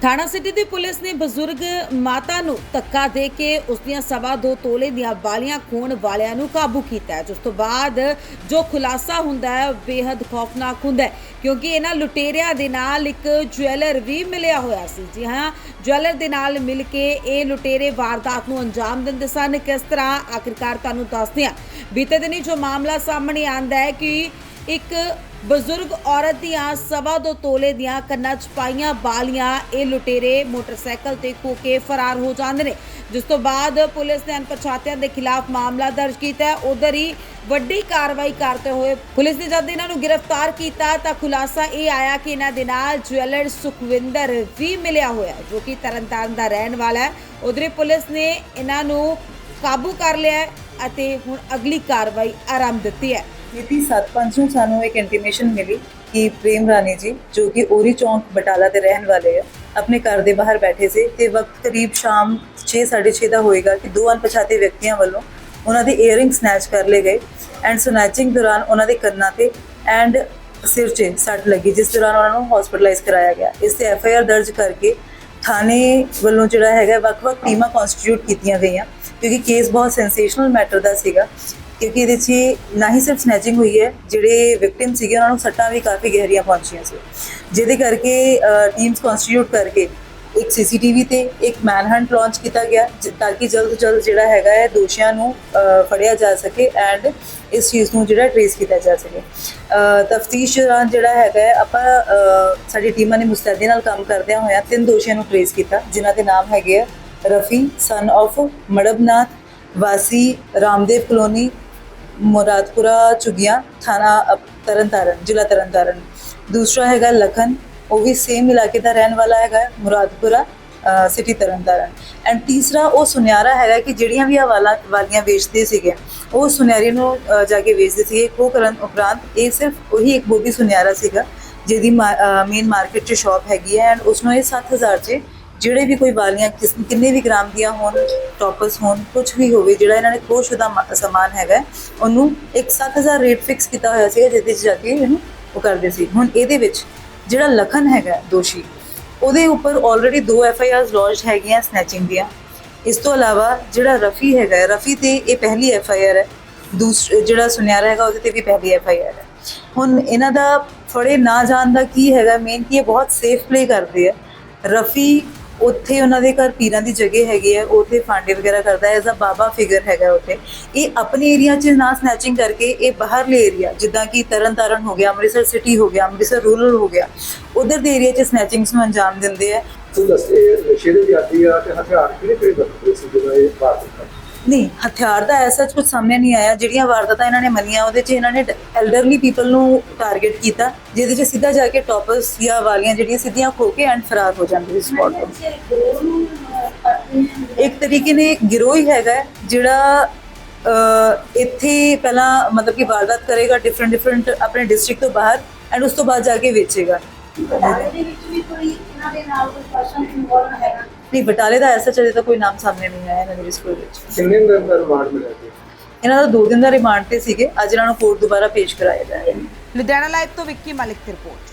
ਥਾਣਾ ਸਿਟੀ ਦੀ ਪੁਲਿਸ ਨੇ ਬਜ਼ੁਰਗ ਮਾਤਾ ਨੂੰ ਧੱਕਾ ਦੇ ਕੇ ਉਸ ਦੀਆਂ ਸਵਾ ਦੋ ਤੋਲੇ ਦੀਆਂ ਵਾਲੀਆਂ ਖੋਣ ਵਾਲਿਆਂ ਨੂੰ ਕਾਬੂ ਕੀਤਾ ਹੈ, ਜਿਸ ਤੋਂ ਬਾਅਦ ਜੋ ਖੁਲਾਸਾ ਹੁੰਦਾ ਹੈ ਬੇहद ਖੌਫਨਾਕ ਹੁੰਦਾ ਹੈ, ਕਿਉਂਕਿ ਇਹਨਾਂ ਲੁਟੇਰਿਆਂ ਦੇ ਨਾਲ ਇੱਕ ਜੁਐਲਰ ਵੀ ਮਿਲਿਆ ਹੋਇਆ ਸੀ। ਜੀ ਹਾਂ, ਜੁਐਲਰ ਦੇ ਨਾਲ ਮਿਲ ਕੇ ਇਹ ਲੁਟੇਰੇ ਵਾਰਦਾਤ ਨੂੰ ਅੰਜਾਮ ਦਿੰਦੇ ਸਨ। ਕਿਸ ਤਰ੍ਹਾਂ? ਆਖਿਰਕਾਰ ਤੁਹਾਨੂੰ ਦੱਸਦੇ ਹਾਂ। ਬੀਤੇ ਦਿਨੀ ਜੋ ਮਾਮਲਾ ਸਾਹਮਣੇ ਆਂਦਾ ਹੈ ਕਿ ਇੱਕ ਬਜ਼ੁਰਗ ਔਰਤ ਦੀਆਂ ਸਵਾ ਦੋ ਤੋਲੇ ਦੀਆਂ ਕੰਨਾਂ 'ਚ ਪਾਈਆਂ ਬਾਲੀਆਂ, ਇਹ ਲੁਟੇਰੇ ਮੋਟਰਸਾਈਕਲ ਤੇ ਖੋ ਕੇ ਫਰਾਰ ਹੋ ਜਾਂਦੇ ਨੇ। ਜਿਸ ਤੋਂ ਬਾਅਦ ਪੁਲਿਸ ਨੇ ਅਣਪਛਾਤਿਆਂ ਦੇ ਖਿਲਾਫ ਮਾਮਲਾ ਦਰਜ ਕੀਤਾ ਹੈ। ਉਧਰ ਹੀ ਵੱਡੀ ਕਾਰਵਾਈ ਕਰਦੇ ਹੋਏ ਪੁਲਿਸ ਨੇ ਜਦ ਇਹਨਾਂ ਨੂੰ ਗ੍ਰਿਫਤਾਰ ਕੀਤਾ ਤਾਂ ਖੁਲਾਸਾ ਇਹ ਆਇਆ ਕਿ ਇਹਨਾਂ ਦੇ ਨਾਲ ਜੁਐਲਰ ਸੁਖਵਿੰਦਰ ਵੀ ਮਿਲਿਆ ਹੋਇਆ ਜੋ ਕਿ ਤਰਨਤਾਰਨ ਦਾ ਰਹਿਣ ਵਾਲਾ ਹੈ। ਉਧਰ ਹੀ ਪੁਲਿਸ ਨੇ ਇਹਨਾਂ ਨੂੰ ਕਾਬੂ ਕਰ ਲਿਆ ਅਤੇ ਹੁਣ ਅਗਲੀ ਕਾਰਵਾਈ ਆਰੰਭ ਦਿੱਤੀ ਹੈ। ਮਿਤੀ 7/5 ਨੂੰ ਸਾਨੂੰ ਇੱਕ ਇੰਟੀਮੇਸ਼ਨ ਮਿਲੀ ਕਿ ਪ੍ਰੇਮ ਰਾਣੀ ਜੀ, ਜੋ ਕਿ ਓਰੀ ਚੌਂਕ ਬਟਾਲਾ ਦੇ ਰਹਿਣ ਵਾਲੇ ਆ, ਆਪਣੇ ਘਰ ਦੇ ਬਾਹਰ ਬੈਠੇ ਸੀ ਤੇ ਵਕਤ ਕਰੀਬ ਸ਼ਾਮ 6:30 ਦਾ ਹੋਏਗਾ ਕਿ ਦੋ ਅਣਪਛਾਤੇ ਵਿਅਕਤੀਆਂ ਵੱਲੋਂ ਉਹਨਾਂ ਦੇ ਈਅਰਿੰਗ ਸਨੈਚ ਕਰ ਲਏ ਗਏ ਐਂਡ ਸਨੈਚਿੰਗ ਦੌਰਾਨ ਉਹਨਾਂ ਦੇ ਕੰਨਾਂ ਤੇ ਐਂਡ ਸਿਰ 'ਚ ਸੱਟ ਲੱਗੀ, ਜਿਸ ਦੌਰਾਨ ਉਹਨਾਂ ਨੂੰ ਹਸਪੀਟਲਾਈਜ਼ ਕਰਾਇਆ ਗਿਆ। ਇਸ ਤੇ ਐਫ ਆਈ ਆਰ ਦਰਜ ਕਰਕੇ ਥਾਣੇ ਵੱਲੋਂ ਜਿਹੜਾ ਹੈਗਾ ਵੱਖ-ਵੱਖ ਟੀਮਾਂ ਕਨਸਟੀਟਿਊਟ ਕੀਤੀਆਂ ਗਈਆਂ, ਕਿਉਂਕਿ ਕੇਸ ਬਹੁਤ ਸੈਂਸੇਸ਼ਨਲ ਮੈਟਰ ਦਾ ਸੀਗਾ। ਕਿਉਂਕਿ ਇਹਦੇ 'ਚ ਨਾ ਹੀ ਸਿਰਫ ਸਨੈਚਿੰਗ ਹੋਈ ਹੈ ਜਿਹੜੇ ਵਿਕਟਿਮ ਸੀਗੇ ਉਹਨਾਂ ਨੂੰ ਸੱਟਾਂ ਵੀ ਕਾਫੀ ਗਹਿਰੀਆਂ ਪਹੁੰਚੀਆਂ ਸੀ। ਜਿਹਦੇ ਕਰਕੇ ਟੀਮਸ ਕਨਸਟੀਟਿਊਟ ਕਰਕੇ ਇੱਕ ਸੀਸੀਟੀਵੀ ਤੇ ਇੱਕ ਮੈਨਹੰਟ ਲਾਂਚ ਕੀਤਾ ਗਿਆ ਜ- ਤਾਂ ਕਿ ਜਲਦ ਤੋਂ ਜਲਦ ਜਿਹੜਾ ਹੈਗਾ ਹੈ ਦੋਸ਼ੀਆਂ ਨੂੰ ਫੜਿਆ ਜਾ ਸਕੇ ਐਂਡ ਇਸ ਚੀਜ਼ ਨੂੰ ਜਿਹੜਾ ਟ੍ਰੇਸ ਕੀਤਾ ਜਾ ਸਕੇ। ਤਫਤੀਸ਼ ਦੌਰਾਨ ਜਿਹੜਾ ਹੈਗਾ ਹੈ, ਆਪਾਂ ਸਾਡੀ ਟੀਮਾਂ ਨੇ ਮੁਸਤੈਦੀ ਨਾਲ ਕੰਮ ਕਰਦਿਆਂ ਹੋਇਆਂ ਤਿੰਨ ਦੋਸ਼ੀਆਂ ਨੂੰ ਟ੍ਰੇਸ ਕੀਤਾ ਜਿਨ੍ਹਾਂ ਦੇ ਨਾਮ ਹੈਗੇ ਆ ਰਫੀ ਸਨ of ਮੜਬਨਾਥ ਵਾਸੀ ਰਾਮਦੇਵ ਕਲੋਨੀ ਮੁਰਾਦਪੁਰਾ ਚੁਗੀਆਂ ਥਾਣਾ ਤਰਨਤਾਰਨ, ਜ਼ਿਲ੍ਹਾ ਤਰਨਤਾਰਨ। ਦੂਸਰਾ ਹੈਗਾ ਲਖਨ, ਉਹ ਵੀ ਸੇਮ ਇਲਾਕੇ ਦਾ ਰਹਿਣ ਵਾਲਾ ਹੈਗਾ, ਮੁਰਾਦਪੁਰਾ ਸਿਟੀ ਤਰਨਤਾਰਨ। ਐਂਡ ਤੀਸਰਾ ਉਹ ਸੁਨਿਆਰਾ ਹੈਗਾ ਕਿ ਜਿਹੜੀਆਂ ਵੀ ਹਵਾਲਾ ਵਾਲੀਆਂ ਵੇਚਦੇ ਸੀਗੇ, ਉਹ ਸੁਨਿਆਰੀ ਨੂੰ ਜਾ ਕੇ ਵੇਚਦੇ ਸੀਗੇ। ਉਹ ਕਰਨ ਉਪਰੰਤ ਇਹ ਸਿਰਫ ਉਹੀ ਇੱਕ ਬੋਬੀ ਸੁਨਿਆਰਾ ਸੀਗਾ, ਜਿਹਦੀ ਮੇਨ ਮਾਰਕੀਟ 'ਚ ਸ਼ਾਪ ਹੈਗੀ ਹੈ। ਐਂਡ ਉਸ ਨੂੰ ਇਹ 7000 'ਚ ਜਿਹੜੇ ਵੀ ਕੋਈ ਵਾਲੀਆਂ ਕਿਸ- ਕਿੰਨੇ ਵੀ ਗ੍ਰਾਮ ਦੀਆਂ ਹੋਣ ਟੌਪਸ ਹੋਣ ਕੁਝ ਵੀ ਹੋਵੇ, ਜਿਹੜਾ ਇਹਨਾਂ ਨੇ ਖੋਸ਼ੁਦਾ ਮ- ਸਮਾਨ ਹੈਗਾ, ਉਹਨੂੰ ਇੱਕ 7000 ਰੇਟ ਫਿਕਸ ਕੀਤਾ ਹੋਇਆ ਸੀਗਾ ਜਿਹਦੇ 'ਚ ਜਾ ਕੇ ਇਹਨੂੰ ਉਹ ਕਰਦੇ ਸੀ। ਹੁਣ ਇਹਦੇ ਵਿੱਚ ਜਿਹੜਾ ਲਖਨ ਹੈਗਾ ਦੋਸ਼ੀ, ਉਹਦੇ ਉੱਪਰ ਆਲਰੇਡੀ ਦੋ ਐਫ ਆਈ ਆਰਸ ਲੌਂਚ ਹੈਗੀਆਂ ਸਨੈਚਿੰਗ ਦੀਆਂ। ਇਸ ਤੋਂ ਇਲਾਵਾ ਜਿਹੜਾ ਰਫੀ ਹੈਗਾ ਰਫੀ ਤੇ ਇਹ ਪਹਿਲੀ ਐਫ ਆਈ ਆਰ ਹੈ। ਦੂਸਰਾ ਜਿਹੜਾ ਸੁਨਿਆਰਾ ਹੈਗਾ, ਉਹਦੇ ਤੇ ਵੀ ਪਹਿਲੀ ਐਫ ਆਈ ਆਰ ਹੈ। ਹੁਣ ਇਹਨਾਂ ਦਾ ਫੜੇ ਨਾ ਜਾਣ ਦਾ ਕੀ ਹੈਗਾ ਮੇਨ ਕੀ ਇਹ ਬਹੁਤ ਸੇਫ ਪਲੇ ਕਰਦੇ ਆ ਰਫੀ ਉੱਥੇ ਉਹਨਾਂ ਦੇ ਘਰ ਪੀਰਾਂ ਦੀ ਜਗ੍ਹਾ ਹੈਗੀ ਹੈ ਉੱਥੇ ਫਾਂਡੇ ਵਗੈਰਾ ਕਰਦਾ ਹੈ ਐਜ਼ ਅ ਬਾਬਾ ਫਿਗਰ ਹੈਗਾ ਉੱਥੇ। ਇਹ ਆਪਣੇ ਏਰੀਆ 'ਚ ਨਾ ਸਨੈਚਿੰਗ ਕਰਕੇ ਇਹ ਬਾਹਰਲੇ ਏਰੀਆ ਜਿੱਦਾਂ ਕਿ ਤਰਨਤਾਰਨ ਹੋ ਗਿਆ, ਅੰਮ੍ਰਿਤਸਰ ਸਿਟੀ ਹੋ ਗਿਆ, ਅੰਮ੍ਰਿਤਸਰ ਰੂਰਲ ਹੋ ਗਿਆ, ਉਧਰ ਦੇ ਏਰੀਆ 'ਚ ਸਨੈਚਿੰਗਸ ਨੂੰ ਅੰਜਾਮ ਦਿੰਦੇ ਆ ਤੂੰ ਦੱਸੇ ਸ਼ੇਰੇ ਦੀ ਆਦੀ ਆ, ਤੇ ਹਥਿਆਰ ਕਿਹੜੇ ਕਿਹੜੇ ਵਰਤਦੇ ਸੀ ਜਦੋਂ ਇਹ ਬਾਤ ਕੀਤਾ? ਨਹੀਂ ਹਥਿਆਰ ਦਾ ਐਸਾ ਕੁਝ ਸਾਹਮਣੇ ਨਹੀਂ ਆਇਆ। ਜਿਹੜੀਆਂ ਵਾਰਦਾਤਾਂ ਇਹਨਾਂ ਨੇ ਮੰਨੀਆਂ ਉਹਦੇ 'ਚ ਇਹਨਾਂ ਨੇ ਐਲਡਰਲੀ ਪੀਪਲ ਨੂੰ ਟਾਰਗੇਟ ਕੀਤਾ ਜਿਹਦੇ 'ਚ ਸਿੱਧਾ ਜਾ ਕੇ ਟੌਪਰਸ ਜਾਂ ਵਾਲੀਆਂ ਜਿਹੜੀਆਂ ਸਿੱਧੀਆਂ ਖੋ ਕੇ ਐਂਡ ਫਰਾਰ ਹੋ ਜਾਂਦੇ ਸੀ ਸਪੌਟ ਤੋਂ। ਇੱਕ ਤਰੀਕੇ ਨੇ ਗਿਰੋਹ ਹੀ ਹੈਗਾ ਜਿਹੜਾ ਅਹ, ਇੱਥੇ ਪਹਿਲਾਂ ਮਤਲਬ ਕਿ ਵਾਰਦਾਤ ਕਰੇਗਾ ਡਿਫਰੈਂਟ ਡਿਫਰੈਂਟ ਆਪਣੇ ਡਿਸਟ੍ਰਿਕਟ ਤੋਂ ਬਾਹਰ ਐਂਡ ਉਸ ਤੋਂ ਬਾਅਦ ਜਾ ਕੇ ਵੇਚੇਗਾ। ਦੇ ਵਿੱਚ ਵੀ ਕੋਈ ਇਹਨਾਂ ਦੇ ਨਾਲ ਕੋਈ ਪਰਸਨ ਇਨਵੋਲਵ ਹੈਗਾ? ਨਹੀਂ ਬਟਾਲੇ ਦਾ ਐਸਾ ਚਲੇ ਤਾਂ ਕੋਈ ਨਾਮ ਸਾਹਮਣੇ ਨਹੀਂ ਆਇਆ ਇਹਨਾਂ ਦੇ ਸਕੂਲ ਵਿੱਚ। ਕਿੰਨੇ ਦਿਨ ਦਾ ਰਿਮਾਂਡ ਮਿਲਿਆ ਸੀ ਇਹਨਾਂ ਦਾ 2 ਦਿਨ ਦਾ ਰਿਮਾਂਡ ਤੇ ਸੀਗੇ ਅੱਜ ਇਹਨਾਂ ਨੂੰ ਕੋਰਟ ਦੁਬਾਰਾ ਪੇਸ਼ ਕਰਾਇਆ ਜਾ ਰਿਹਾ ਹੈ। ਲੁਧਿਆਣਾ ਲਾਈਵ ਤੋਂ ਵਿੱਕੀ ਮਲਿਕ ਦੀ ਰਿਪੋਰਟ।